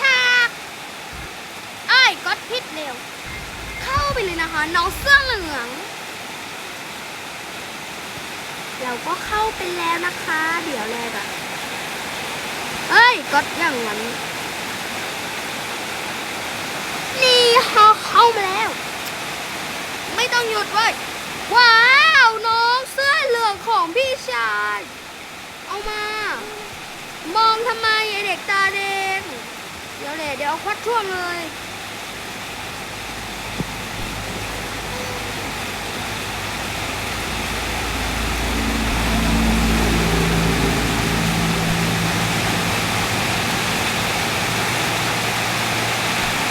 ฉากเอ้ยก็พิดเร็ว เข้าไปเลยนะคะ น้องเสื้อเหลือง เราก็เข้าไปแล้วนะคะ เดี๋ยวแรกอะเอ้ยก็อย่างนั้นนี่ฮะเข้ามาแล้ว ไม่ต้องหยุดเว้ยว้าวน้องเสื้อเหลืองของพี่ชาย เอามา มองทำไมไอเด็กตาแดง เดี๋ยวเลยเดี๋ยวเอาควัดช่วงเลย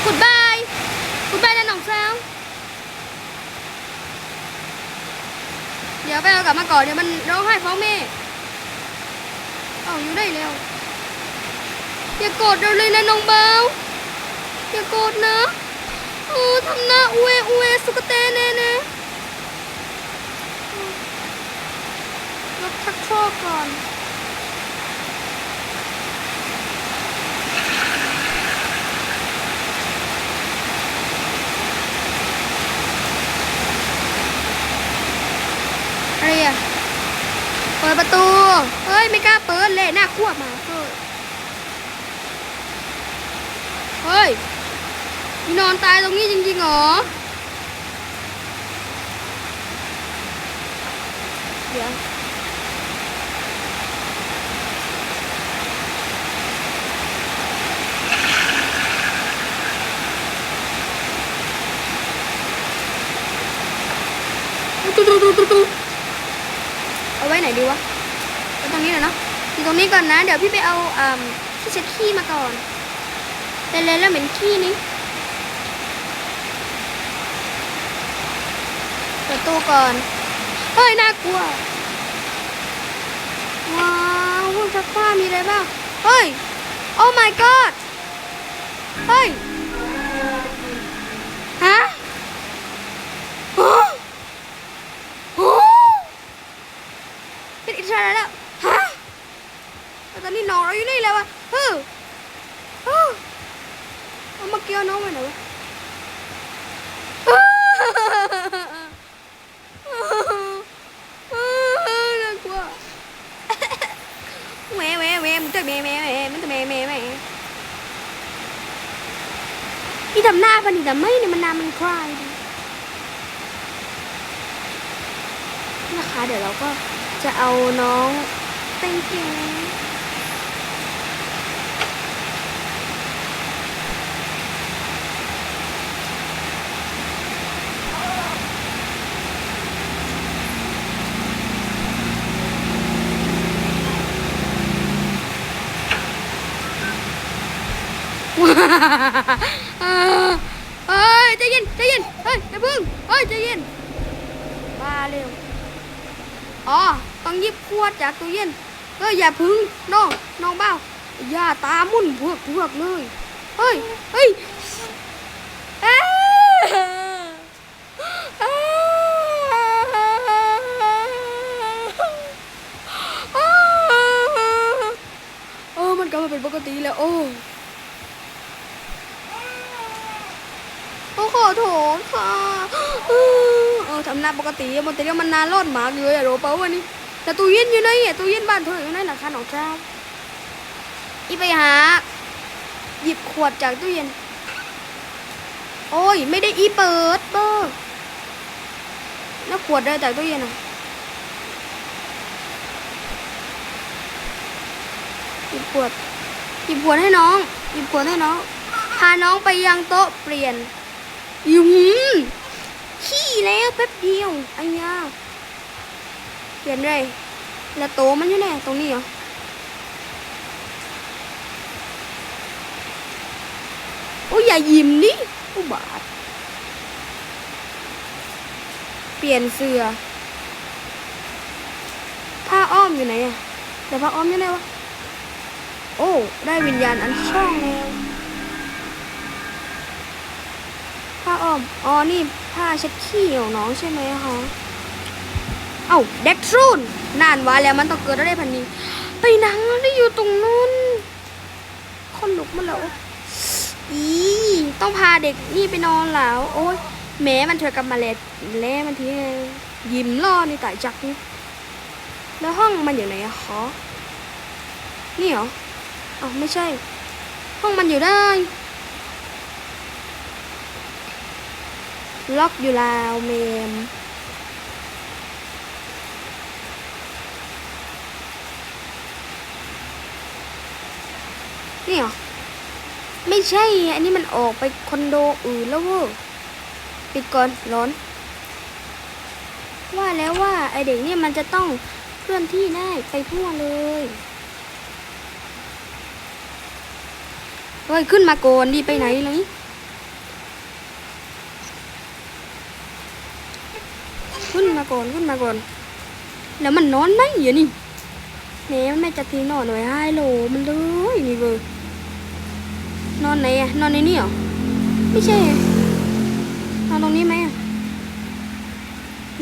กุดบายกุดบายนะน้องสาวเดี๋ยวไปเอากลับมาก่อนเดี๋ยวมันร้องไห้ฟ้องแม่ เอาอยู่ได้แล้ว อย่าโกรธเราเลยนะน้องเบาอย่าโกรธนะโอ้ทำหน้าอุเออุเอสุกเตเน่เน่ลบทักโชคก่อนอะไรอะเปิดประตู เฮ้ย ไม่กล้าเปิดเลยน่ากลัวมาเกิดเฮ้ยมี นอนตายตรงนี้จริงๆหรอ เดี๋ยวตุ๊ตุ๊ตุ๊ตุ๊ตุ๊เอาไว้ไหนดีวะไว้ตรงนี้เลยเนาะอยู่ตรงนี้ก่อนนะ เดี๋ยวพี่ไปเอาอ่าที่เช็ดขี้มาก่อนเป็นเลยแล้วเหม็นขี้นี้เปิ ดตู้ก่อน เฮ้ย น่ากลัว ว้าวห้องซักผ้ามีอะไรบ้าง เฮ้ย โอ้ my god เฮ้ย ฮะโอ้โอ้เป็นอิสระแล้ว ฮะแต่ตอนนี้น้องเราอยู่นี่แล้ววะเฮ้ยเฮ้ยเอามาเกี่ยวน้องไปไหนวะน่ากลัวแหวแหวแหวมันจะแหวแหวแหวมันจะแหวแหวแหว นี่ทำหน้าพันนี่แต่ไม่เนี่ยมันนามันคลายนะคะ เดี๋ยวเราก็จะเอาน้องเต็งเก่งเฮ้ยใจเย็นใจเย็นเฮ้ยอย่าพึ่งเฮ้ยใจเย็นมา เร็ว อ๋อ ต้องยิบขวดจากตู้เย็นเอ้ยอย่าพึ่งน้องน้องเบ้าอย่าตามุ่นพวกพวกเลยเฮ้ยเฮ้ยเอ้ยเออมันกลับมาเป็นปกติแล้วโอ้โอ้ขอโทษค่ะ ทำนาปกติมันแต่เดี๋ยวมันนานรอดหมากเลยอะโรเปาวันนี้แต่ตู้เย็นอยู่ไหนอะตู้เย็นบ้านเธออยู่ไหนนะคะน้องเจ้าอีไปหา หยิบขวดจากตู้เย็น โอ้ย ไม่ได้อีเปิดเบอร์แล้วขวดได้จากตู้เย็นอะหยิบขวดหยิบขวดให้น้องหยิบขวดให้น้องพาน้องไปยังโต๊ะเปลี่ยนยุมขี้ แล้วแป๊บเดียวไอ้ยาเปลี่ยนเลยแล้วโตมันอยู่ไหนตรงนี้เหรอโอ้ยอย่ายิ้มดิอุบาท เปลี่ยนเสื้อผ้าอ้อมอยู่ไหนอะแต่ผ้าอ้อมอยู่ไหนวะ โอ้ ได้วิญญาณอันช่องแล้วผ้าอ้อม อ๋อ นี่ผ้าเช็ด ขี้ของน้องใช่ไหมคะเอ้าเด็กทรูนนานวาแล้วมันต้องเกิดอะไรพันนี้ ไปนังได้อยู่ตรงนู้นคนลุกมาแล้วต้องพาเด็กนี่ไปนอนแล้ว โอ้ยแม้มันเถอะกลับมาแล้วแล้วมันทียิ้มล่อในต่ายจักนี่แล้วห้องมันอยู่ไหนอะขอนี่เหรออ๋อไม่ใช่ ห้องมันอยู่ได้ ล็อกอยู่แล้วเมม นี่เหรอ ไม่ใช่ อันนี้มันออกไปคอนโดอื่นแล้วเว้ยปิดก่อนร้อน ว่าแล้วว่า ไอเด็กเนี่ยมันจะต้องเคลื่อนที่ได้ไปทั่วเลยเฮ้ย ขึ้นมาก่อนดีไปไหนเลยขึ้นมา ก่อนขึ้นมาก่อน แล้วมันนอนไหมอย่านี่แม่แม่จะทีนอนหน่อยให้โลมันเลยนี่เว้ยนอนไหนอะนอนในนี่เหรอไม่ใช่นอนตรงนี้ไหม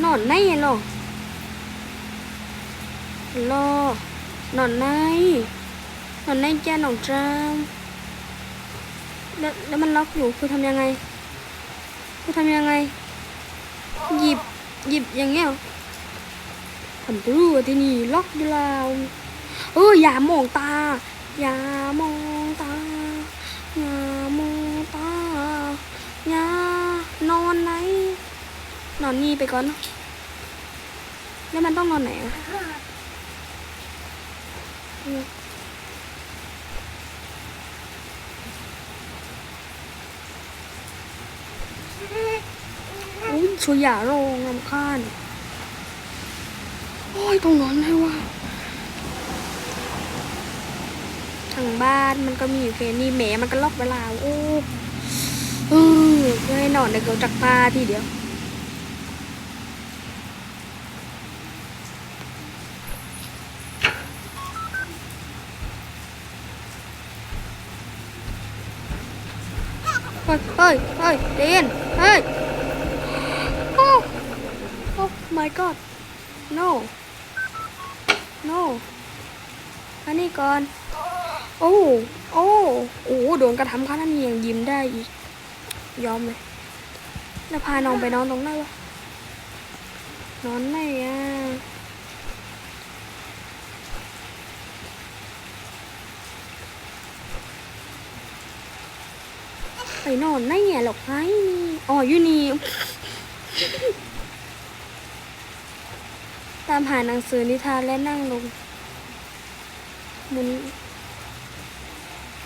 นอนในอะหรอรอนอนในนอนในจ้าหนองจามแล้วแล้วมันล็อกอยู่คือทำยังไงคือทำยังไง หยิบ หยิบอย่างเงี้ยเหรอผมรู้ว่าที่นี่ล็อกอยู่แล้วเอออย่ามองตา อย่ามองตา อย่ามองตา อย่านอนไหน นอนนี่ไปก่อนนะแล้วมันต้องนอนไหนอะ อืมอุ้ยช่วยอย่าโรงลำคาญโอ้ยต้องนอนให้ว่าทางบ้านมันก็มีอยู่แค่นี้แหมมันก็ล็อกเวลาโอ้เออให้นอนในเกิดจากปลาทีเดียวเฮ้ยเฮ้ยเฮ้ยเดนเฮ้ย my god no no อันนี้ก่อน โอ้ โอ้ โอ้ โดนกระทำขนาดนี้ยังยิ้มได้อีก ยอมเลยแล้วพาน้องไปนอนตรงไหนวะ นอนไหนอะ ไปนอนไหนเนี่ยหรอกไงอ๋ออยู่นี่ ตามหาหนังสือนิทานและนั่งลงมุน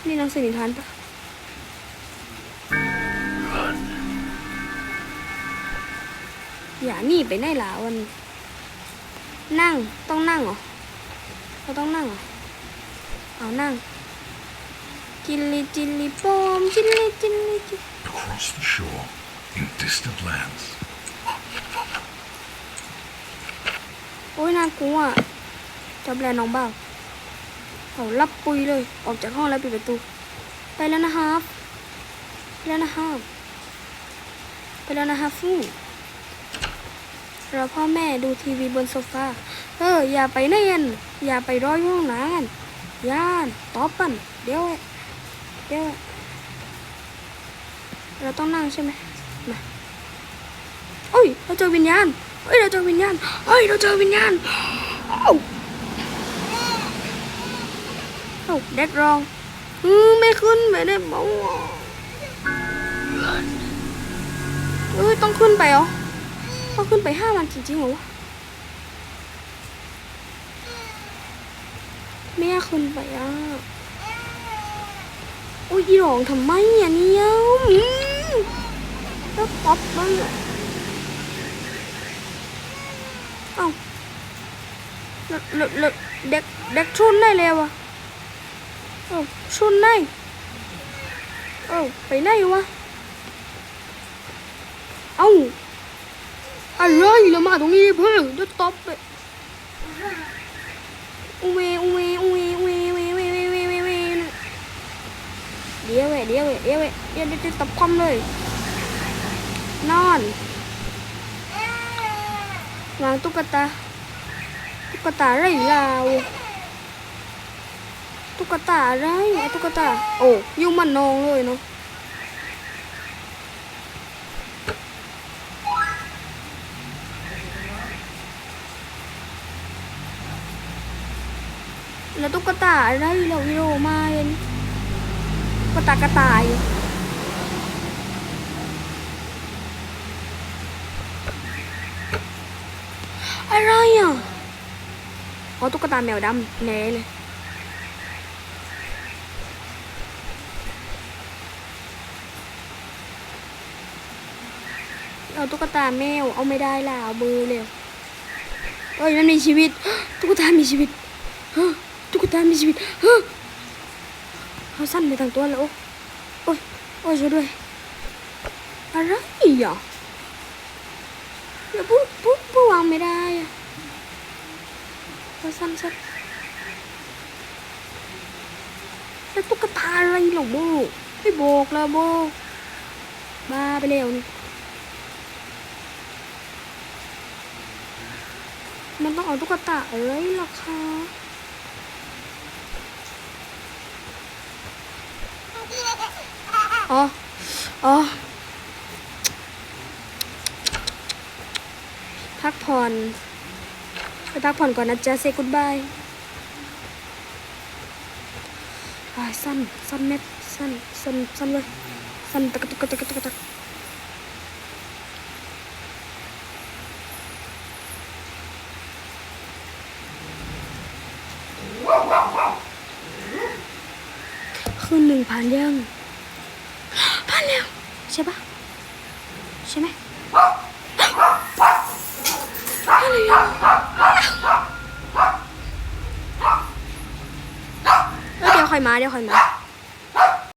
นี่หนังสือนิทานปะอย่าหนีไปไหนล่ะวัน นั่งต้องนั่งเหรอเราต้องนั่งเหรอเอานั่งจิลลิจิลลิปอมจิลลิจิลลิจิ Across the shore, in distant lands, โอ้ยน่ากลัวจับแลน้องบ้าเอารับปุยเลย ออกจากห้องแล้วปิดประตู ไปแล้วนะครับ ไปแล้วนะครับ ไปแล้วนะครับฟูเราพ่อแม่ดูทีวีบนโซฟา เออ อย่าไปไหนกันอย่าไปรออยห้องน้ำกันย่านตอบปันเดี๋ยวเดี๋ยวเราต้องนั่งใช่ไหมมาโอ้ย เราเจอวิญญาณ เฮ้ยเราเจอวิญญาณเฮ้ยเราเจอวิญญาณเอ้าเอ้าเด็ดรองอืมไม่ขึ้นไม่ได้บอกเอ้ยต้องขึ้นไปเหรอต้องขึ้นไปห้าวันจริงๆเหรอวะไม่ขึ้นไปอะโอ้ยอีหลองทำไมอะเนี่ยอมแล้วป๊อปมันอะ เอ้าแล้วแล้วแล้วเด็กเด็กชนได้แล้วอะเอ้าชุนได้เอ้าไปไหนวะเอ้าอะไรเรามาตรงนี้เพื่อนจะตบเลยอูเวอูเวอูเวอูเวเวเวเวเวเวเวเดี๋ยวเว้ยเดี๋ยวเว้ยเดี๋ยวเว้ยเดี๋ยวเดี๋ยวจะตบคอมเลย นอน วางตุ๊กตา ตุ๊กตาอะไรเราตุ๊กตาอะไรตุ๊กตา โอ้ยุมันนองเลยเนาะแล้วตุ๊กตาอะไรเราโยมาเองตุ๊กตากระต่าย อะไรอะอ๋อตุ๊กตาแมวดำแน่เลยเอาตุ๊กตาแมวเอาไม่ได้ล่ะเอาเบอร์เร็วเอ้ยมันมีชีวิตตุ๊กตามีชีวิตฮะตุ๊กตามีชีวิตฮะเขาสั้นไปทางตัวแล้วโอ้ยโอ้ยช่วยด้วยอะไรอะแล้วปุ๊บปุ๊บปุ๊บวางไม่ได้ อ่าสั้นสักแล้วตุ๊กตาอะไรหรอโบไม่บอกแล้วโบบ้าไปแล้วนี่มันต้องเอาตุ๊กตาอะไรหรอคะอ๋อ อ๋อ พักผ่อน ไปพักผ่อนก่อนนะจ๊ะเซกุดบายอ่าสั้นสั้นเม็ดสั้นสั้นสั้นเลยสั้นตะกตะกตะกตะกตะกะคืนหนึ่งผ่านยังผ่านแล้วใช่ปะใช่ไหมอะไรอะเอ้ยเดี๋ยว ค่อยมาเดี๋ยวค่อยมา